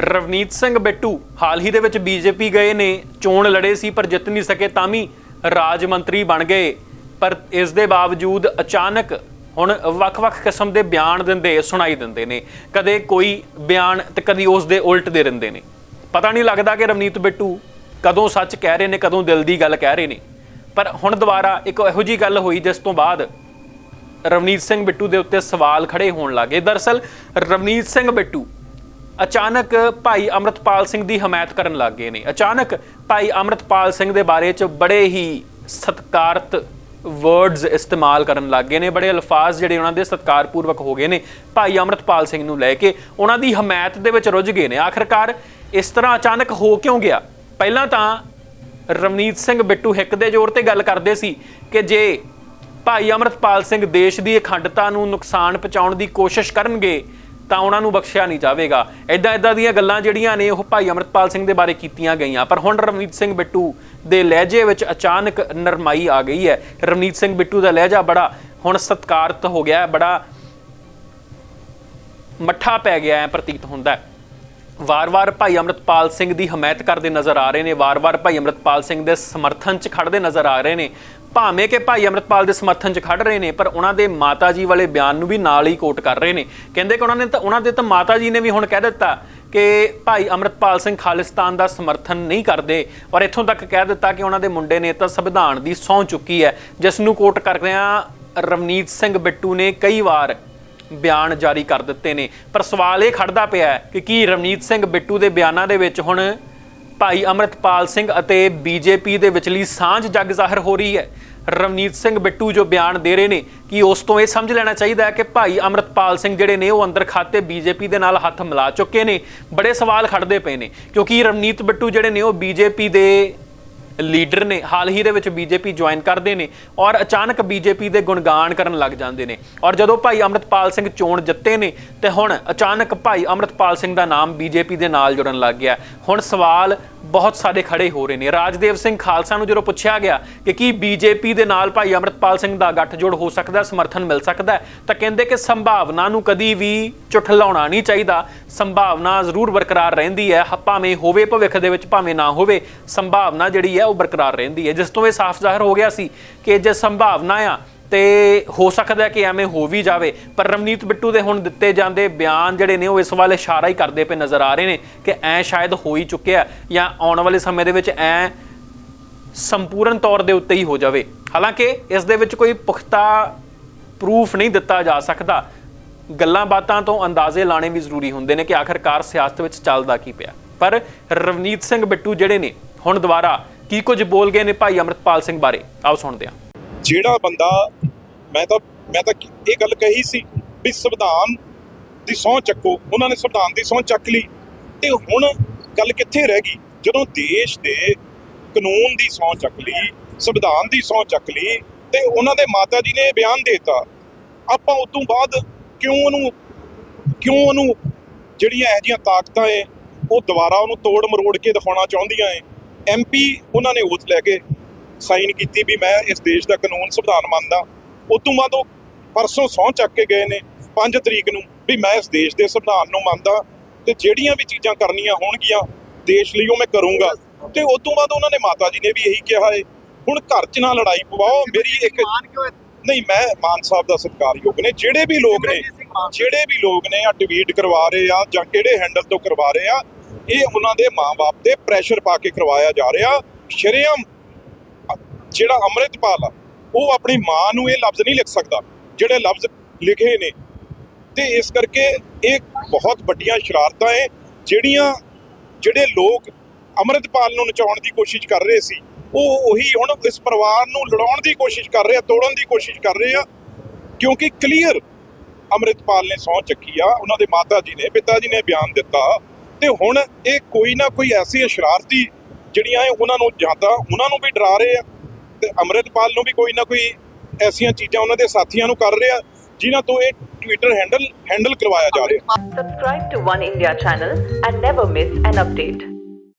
ਰਵਨੀਤ ਸਿੰਘ ਬਿੱਟੂ ਹਾਲ ਹੀ ਦੇ ਵਿੱਚ ਬੀਜੇਪੀ ਗਏ ਨੇ, ਚੋਣ ਲੜੇ ਸੀ ਪਰ ਜਿੱਤ ਨਹੀਂ ਸਕੇ ਤਾਂ ਵੀ ਰਾਜ ਮੰਤਰੀ ਬਣ ਗਏ। ਪਰ ਇਸ ਦੇ ਬਾਵਜੂਦ ਅਚਾਨਕ ਹੁਣ ਵੱਖ-ਵੱਖ ਕਿਸਮ ਦੇ ਬਿਆਨ ਦਿੰਦੇ, ਸੁਣਾਈ ਦਿੰਦੇ ਨੇ। ਕਦੇ ਕੋਈ ਬਿਆਨ ਤੇ ਕਦੀ ਉਸ ਦੇ ਉਲਟ ਦੇ ਰਹਿੰਦੇ ਨੇ। ਪਤਾ ਨਹੀਂ ਲੱਗਦਾ ਕਿ ਰਵਨੀਤ ਬਿੱਟੂ ਕਦੋਂ ਸੱਚ ਕਹਿ ਰਹੇ ਨੇ, ਕਦੋਂ ਦਿਲ ਦੀ ਗੱਲ ਕਹਿ ਰਹੇ ਨੇ। ਪਰ ਹੁਣ ਦੁਬਾਰਾ ਇੱਕ ਇਹੋ ਜੀ ਗੱਲ ਹੋਈ, ਜਿਸ ਤੋਂ ਬਾਅਦ ਰਵਨੀਤ ਸਿੰਘ ਬਿੱਟੂ ਦੇ ਉੱਤੇ ਸਵਾਲ ਖੜੇ ਹੋਣ ਲੱਗੇ। ਦਰਅਸਲ ਰਵਨੀਤ ਸਿੰਘ ਬਿੱਟੂ ਅਚਾਨਕ ਭਾਈ ਅਮਰਤਪਾਲ ਸਿੰਘ ਦੀ ਹਮਾਇਤ ਕਰਨ ਲੱਗ ਗਏ ਨੇ। ਅਚਾਨਕ ਭਾਈ ਅਮਰਤਪਾਲ ਸਿੰਘ ਦੇ ਬਾਰੇ ਚ ਬੜੇ ਹੀ ਸਤਕਾਰਤ ਵਰਡਸ ਇਸਤੇਮਾਲ ਕਰਨ ਲੱਗ ਗਏ ਨੇ। ਬੜੇ ਅਲਫਾਜ਼ ਜਿਹੜੇ ਉਹਨਾਂ ਦੇ ਸਤਿਕਾਰਪੂਰਵਕ ਹੋ ਗਏ ਨੇ ਭਾਈ ਅਮਰਤਪਾਲ ਸਿੰਘ ਨੂੰ ਲੈ ਕੇ। ਉਹਨਾਂ ਦੀ ਹਮਾਇਤ ਦੇ ਵਿੱਚ ਰੁੱਝ ਗਏ ਨੇ। ਆਖਰਕਾਰ ਇਸ ਤਰ੍ਹਾਂ ਅਚਾਨਕ ਹੋ ਕਿਉਂ ਗਿਆ? ਪਹਿਲਾਂ ਤਾਂ ਰਵਨੀਤ ਸਿੰਘ ਬਿੱਟੂ ਹਿੱਕ ਦੇ ਜ਼ੋਰ ਤੇ ਗੱਲ ਕਰਦੇ ਸੀ ਕਿ ਜੇ ਭਾਈ ਅਮਰਤਪਾਲ ਸਿੰਘ ਦੇਸ਼ ਦੀ ਅਖੰਡਤਾ ਨੂੰ ਨੁਕਸਾਨ ਪਹੁੰਚਾਉਣ ਦੀ ਕੋਸ਼ਿਸ਼ ਕਰਨਗੇ ਤਾਂ ਉਹਨਾਂ ਨੂੰ ਬਖਸ਼ਿਆ ਨਹੀਂ ਜਾਵੇਗਾ। ਐਦਾਂ ਐਦਾਂ ਦੀਆਂ ਗੱਲਾਂ ਜਿਹੜੀਆਂ ਨੇ ਉਹ ਭਾਈ ਅਮਰਤਪਾਲ ਸਿੰਘ ਦੇ ਬਾਰੇ ਕੀਤੀਆਂ ਗਈਆਂ। ਪਰ ਹੁਣ ਰਵਨੀਤ ਸਿੰਘ ਬਿੱਟੂ ਦੇ ਲਹਿਜੇ ਵਿੱਚ ਅਚਾਨਕ ਨਰਮਾਈ ਆ ਗਈ ਹੈ। ਰਵਨੀਤ ਸਿੰਘ ਬਿੱਟੂ ਦਾ ਲਹਿਜਾ ਬੜਾ ਹੁਣ ਸਤਕਾਰਤ ਹੋ ਗਿਆ ਹੈ, ਬੜਾ ਮੱਠਾ ਪੈ ਗਿਆ ਹੈ, ਪ੍ਰਤੀਤ ਹੁੰਦਾ ਹੈ। ਵਾਰ-ਵਾਰ ਭਾਈ ਅਮਰਤਪਾਲ ਸਿੰਘ ਦੀ ਹਮਾਇਤ ਕਰਦੇ ਨਜ਼ਰ ਆ ਰਹੇ ਨੇ। ਵਾਰ-ਵਾਰ ਭਾਈ ਅਮਰਤਪਾਲ ਸਿੰਘ ਦੇ ਸਮਰਥਨ 'ਚ ਖੜਦੇ ਨਜ਼ਰ ਆ ਰਹੇ ਨੇ। ਭਾਵੇਂ ਕਿ ਭਾਈ ਅਮਰਤਪਾਲ ਦੇ ਸਮਰਥਨ 'ਚ ਖੜ ਰਹੇ ਨੇ, ਪਰ ਉਹਨਾਂ ਦੇ ਮਾਤਾ ਜੀ ਵਾਲੇ ਬਿਆਨ ਨੂੰ ਵੀ ਨਾਲ ਹੀ ਕੋਟ ਕਰ ਰਹੇ ਨੇ। ਕਹਿੰਦੇ ਕਿ ਉਹਨਾਂ ਨੇ ਤਾਂ, ਉਹਨਾਂ ਦੇ ਤਾਂ ਮਾਤਾ ਜੀ ਨੇ ਵੀ ਹੁਣ ਕਹਿ ਦਿੱਤਾ ਕਿ ਭਾਈ ਅਮਰਤਪਾਲ ਸਿੰਘ ਖਾਲਿਸਤਾਨ ਦਾ ਸਮਰਥਨ ਨਹੀਂ ਕਰਦੇ, ਔਰ ਇੱਥੋਂ ਤੱਕ ਕਹਿ ਦਿੱਤਾ ਕਿ ਉਹਨਾਂ ਦੇ ਮੁੰਡੇ ਨੇ ਤਾਂ ਸੰਵਿਧਾਨ ਦੀ ਸਹੁੰ ਚੁੱਕੀ ਹੈ। ਜਿਸ ਨੂੰ ਕੋਟ ਕਰਦਿਆਂ ਰਵਨੀਤ ਸਿੰਘ ਬਿੱਟੂ ਨੇ ਕਈ ਵਾਰ ਬਿਆਨ ਜਾਰੀ ਕਰ ਦਿੱਤੇ ਨੇ। ਪਰ ਸਵਾਲ ਇਹ ਖੜਦਾ ਪਿਆ ਕਿ ਕੀ ਰਵਨੀਤ ਸਿੰਘ ਬਿੱਟੂ ਦੇ ਬਿਆਨਾਂ ਦੇ ਵਿੱਚ ਹੁਣ ਭਾਈ ਅਮਰਤਪਾਲ ਸਿੰਘ ਅਤੇ ਬੀਜੇਪੀ ਦੇ ਵਿਚਲੀ ਸਾਂਝ ਜਗ ਜ਼ਾਹਰ ਹੋ ਰਹੀ ਹੈ। ਰਵਨੀਤ ਸਿੰਘ ਬਿੱਟੂ ਜੋ ਬਿਆਨ ਦੇ ਰਹੇ ਨੇ, ਕਿ ਉਸ ਤੋਂ ਇਹ ਸਮਝ ਲੈਣਾ ਚਾਹੀਦਾ ਹੈ ਕਿ ਭਾਈ ਅਮਰਤਪਾਲ ਸਿੰਘ ਜਿਹੜੇ ਨੇ, ਉਹ ਅੰਦਰ ਖਾਤੇ ਬੀਜੇਪੀ ਦੇ ਨਾਲ ਹੱਥ ਮਿਲਾ ਚੁੱਕੇ ਨੇ? ਬੜੇ ਸਵਾਲ ਖੜਦੇ ਪਏ ਨੇ, ਕਿਉਂਕਿ ਰਵਨੀਤ ਬਿੱਟੂ ਜਿਹੜੇ ਨੇ, ਉਹ ਬੀਜੇਪੀ ਦੇ ਲੀਡਰ ਨੇ ਹਾਲ ਹੀ ਦੇ ਵਿੱਚ ਬੀਜੇਪੀ ਜੁਆਇਨ ਕਰਦੇ ਨੇ ਔਰ ਅਚਾਨਕ ਬੀਜੇਪੀ ਦੇ ਗੁਣਗਾਨ ਕਰਨ ਲੱਗ ਜਾਂਦੇ ਨੇ। ਔਰ ਜਦੋਂ ਭਾਈ ਅਮਰਤਪਾਲ ਸਿੰਘ ਚੋਣ ਜਿੱਤੇ ਨੇ, ਤੇ ਹੁਣ ਅਚਾਨਕ ਭਾਈ ਅਮਰਤਪਾਲ ਸਿੰਘ ਦਾ ਨਾਮ ਬੀਜੇਪੀ ਦੇ ਨਾਲ ਜੁੜਨ ਲੱਗ ਗਿਆ। ਹੁਣ ਸਵਾਲ ਬਹੁਤ ਸਾਰੇ ਖੜੇ ਹੋ ਰਹੇ ਨੇ। ਰਾਜਦੇਵ ਸਿੰਘ ਖਾਲਸਾ ਨੂੰ ਜਦੋਂ ਪੁੱਛਿਆ ਗਿਆ ਕਿ ਕੀ ਬੀਜੇਪੀ ਦੇ ਨਾਲ ਭਾਈ ਅਮਰਤਪਾਲ ਸਿੰਘ ਦਾ ਗੱਠਜੋੜ ਹੋ ਸਕਦਾ, ਸਮਰਥਨ ਮਿਲ ਸਕਦਾ ਤਾਂ ਕਹਿੰਦੇ ਕਿ ਸੰਭਾਵਨਾ ਨੂੰ ਕਦੀ ਵੀ ਝੁਠਲਾਉਣਾ ਨਹੀਂ ਚਾਹੀਦਾ। ਸੰਭਾਵਨਾ ਜ਼ਰੂਰ ਬਰਕਰਾਰ ਰਹਿੰਦੀ ਹੈ। ਭਾਵੇਂ ਹੋਵੇ, ਭਵਿੱਖ ਦੇ ਵਿੱਚ ਭਾਵੇਂ ਨਾ ਹੋਵੇ, ਸੰਭਾਵਨਾ ਜਿਹੜੀ ਹੈ ਉਹ ਬਰਕਰਾਰ ਰਹਿੰਦੀ ਹੈ। ਜਿਸ ਤੋਂ ਇਹ ਸਾਫ਼ ਜ਼ਾਹਰ ਹੋ ਗਿਆ ਸੀ ਕਿ ਜੇ ਸੰਭਾਵਨਾ ਆ ਤੇ ਹੋ ਸਕਦਾ ਕਿ ਐਵੇਂ ਹੋ ਵੀ ਜਾਵੇ। ਪਰ ਰਵਨੀਤ ਬਿੱਟੂ ਦੇ ਹੁਣ ਦਿੱਤੇ ਜਾਂਦੇ ਬਿਆਨ ਜਿਹੜੇ ਨੇ, ਉਹ ਇਸ ਵੱਲ ਇਸ਼ਾਰਾ ਹੀ ਕਰਦੇ ਪਏ ਨਜ਼ਰ ਆ ਰਹੇ ਨੇ ਕਿ ਐ ਸ਼ਾਇਦ ਹੋ ਹੀ ਚੁੱਕਿਆ ਜਾਂ ਆਉਣ ਵਾਲੇ ਸਮੇਂ ਦੇ ਵਿੱਚ ਐ ਸੰਪੂਰਨ ਤੌਰ ਦੇ ਉੱਤੇ ਹੀ ਹੋ ਜਾਵੇ। ਹਾਲਾਂਕਿ ਇਸ ਦੇ ਵਿੱਚ ਕੋਈ ਪੁਖਤਾ ਪ੍ਰੂਫ ਨਹੀਂ ਦਿੱਤਾ ਜਾ ਸਕਦਾ। ਗੱਲਾਂ ਬਾਤਾਂ ਤੋਂ ਅੰਦਾਜ਼ੇ ਲਾਣੇ ਵੀ ਜ਼ਰੂਰੀ ਹੁੰਦੇ ਨੇ ਕਿ ਆਖਰਕਾਰ ਸਿਆਸਤ ਵਿੱਚ ਚੱਲਦਾ ਕੀ ਪਿਆ। ਪਰ ਰਵਨੀਤ ਸਿੰਘ ਬਿੱਟੂ ਜਿਹੜੇ ਨੇ, ਹੁਣ ਦੁਬਾਰਾ ਕੀ ਕੁਝ ਬੋਲ ਗਏ ਨੇ ਭਾਈ ਅਮਰਤਪਾਲ ਸਿੰਘ ਬਾਰੇ? ਆਓ ਸੁਣਦੇ ਹਾਂ। ਜਿਹੜਾ ਬੰਦਾ, ਮੈਂ ਤਾਂ ਮੈਂ ਤਾਂ ਇਹ ਗੱਲ ਕਹੀ ਸੀ ਵੀ ਸੰਵਿਧਾਨ ਦੀ ਸਹੁੰ ਚੱਕੋ, ਉਹਨਾਂ ਨੇ ਸੰਵਿਧਾਨ ਦੀ ਸਹੁੰ ਚੱਕ ਲਈ। ਤੇ ਹੁਣ ਗੱਲ ਕਿੱਥੇ ਰਹਿ ਗਈ? ਜਦੋਂ ਦੇਸ਼ ਦੇ ਕਾਨੂੰਨ ਦੀ ਸਹੁੰ ਚੱਕ ਲਈ, ਸੰਵਿਧਾਨ ਦੀ ਸਹੁੰ ਚੱਕ ਲਈ, ਤੇ ਉਹਨਾਂ ਦੇ ਮਾਤਾ ਜੀ ਨੇ ਇਹ ਬਿਆਨ ਦੇਤਾ। ਆਪਾਂ ਉਸ ਤੋਂ ਬਾਅਦ ਕਿਉਂ ਉਹਨੂੰ ਕਿਉਂ ਉਹਨੂੰ ਜਿਹੜੀਆਂ ਇਹੋ ਜਿਹੀਆਂ ਤਾਕਤਾਂ ਏ ਉਹ ਦੁਬਾਰਾ ਉਹਨੂੰ ਤੋੜ ਮਰੋੜ ਕੇ ਦਿਖਾਉਣਾ ਚਾਹੁੰਦੀਆਂ ਏ ਐਮਪੀ ਉਹਨਾਂ ਨੇ ਉਸ ਲੈ ਕੇ ਸਾਈਨ ਕੀਤੀ ਵੀ ਮੈਂ ਇਸ ਦੇਸ਼ ਦਾ ਕਾਨੂੰਨ ਸੰਵਿਧਾਨ ਮੰਨਦਾ। ਉਸ ਤੋਂ ਬਾਅਦ ਉਹ ਪਰਸੋਂ ਸਹੁੰ ਚੱਕ ਕੇ ਗਏ ਨੇ 5 ਤਰੀਕ ਨੂੰ ਵੀ ਮੈਂ ਇਸ ਦੇਸ਼ ਦੇ ਸੰਵਿਧਾਨ ਨੂੰ ਮੰਨਦਾ ਤੇ ਜਿਹੜੀਆਂ ਵੀ ਚੀਜ਼ਾਂ ਕਰਨੀਆਂ ਹੋਣਗੀਆਂ ਦੇਸ਼ ਲਈ ਉਹ ਮੈਂ ਕਰੂੰਗਾ। ਤੇ ਉਸ ਤੋਂ ਬਾਅਦ ਉਹਨਾਂ ਨੇ ਮਾਤਾ ਜੀ ਨੇ ਵੀ ਇਹੀ ਕਿਹਾ ਏ ਹੁਣ ਘਰ 'ਚ ਨਾ ਲੜਾਈ ਪਵਾਓ ਮੇਰੀ ਇੱਕ ਨਹੀਂ ਮੈਂ ਮਾਨ ਸਾਹਿਬ ਦਾ ਸਤਿਕਾਰਯੋਗ ਨੇ। ਜਿਹੜੇ ਵੀ ਲੋਕ ਨੇ ਜਿਹੜੇ ਵੀ ਲੋਕ ਨੇ ਆ ਟਵੀਟ ਕਰਵਾ ਰਹੇ ਆ ਜਾਂ ਕਿਹੜੇ ਹੈਂਡਲ ਤੋਂ ਕਰਵਾ ਰਹੇ ਆ ਇਹ ਉਹਨਾਂ ਦੇ ਮਾਪੇ ਤੇ ਪ੍ਰੈਸ਼ਰ ਪਾ ਕੇ ਕਰਵਾਇਆ ਜਾ ਰਿਹਾ। ਸ਼ਰੇਆਮ ਜਿਹੜਾ ਅੰਮ੍ਰਿਤਪਾਲ ਆ, ਉਹ ਆਪਣੀ ਮਾਂ ਨੂੰ ਇਹ ਲਫ਼ਜ਼ ਨਹੀਂ ਲਿਖ ਸਕਦਾ, ਜਿਹੜੇ ਲਫ਼ਜ਼ ਲਿਖੇ ਨੇ। ਤੇ ਇਸ ਕਰਕੇ ਇਹ ਬਹੁਤ ਵੱਡੀਆਂ ਸ਼ਰਾਰਤਾਂ ਏ ਜਿਹੜੀਆਂ ਜਿਹੜੇ ਲੋਕ ਅੰਮ੍ਰਿਤਪਾਲ ਨੂੰ ਨਚਾਉਣ ਦੀ ਕੋਸ਼ਿਸ਼ ਕਰ ਰਹੇ ਸੀ, ਉਹ ਉਹੀ ਹੁਣ ਇਸ ਪਰਿਵਾਰ ਨੂੰ ਲੜਾਉਣ ਦੀ ਕੋਸ਼ਿਸ਼ ਕਰ ਰਹੇ ਆ, ਤੋੜਨ ਦੀ ਕੋਸ਼ਿਸ਼ ਕਰ ਰਹੇ ਆ, ਕਿਉਂਕਿ ਕਲੀਅਰ ਅੰਮ੍ਰਿਤਪਾਲ ਨੇ ਸਹੁੰ ਚੱਕੀ ਆ, ਉਹਨਾਂ ਦੇ ਮਾਤਾ ਜੀ ਨੇ, ਪਿਤਾ ਜੀ ਨੇ ਬਿਆਨ ਦਿੱਤਾ ਤੇ ਹੁਣ ਇਹ ਕੋਈ ਨਾ ਕੋਈ ਐਸੀ ਸ਼ਰਾਰਤੀ ਜਿਹੜੀਆਂ ਇਹ ਉਹਨਾਂ ਨੂੰ ਜ਼ਿਆਦਾ ਉਹਨਾਂ ਨੂੰ ਵੀ ਡਰਾ ਰਹੇ ਆ ਤੇ ਅੰਮ੍ਰਿਤਪਾਲ ਨੂੰ ਵੀ ਕੋਈ ਨਾ ਕੋਈ ਐਸੀਆਂ ਚੀਜ਼ਾਂ ਉਹਨਾਂ ਦੇ ਸਾਥੀਆਂ ਨੂੰ ਕਰ ਰਹੇ ਆ ਜਿਨ੍ਹਾਂ ਤੋਂ ਇਹ ਟਵਿੱਟਰ ਹੈਂਡਲ ਹੈਂਡਲ ਕਰਵਾਇਆ ਜਾ ਰਿਹਾ Subscribe to One India channel and never miss an update.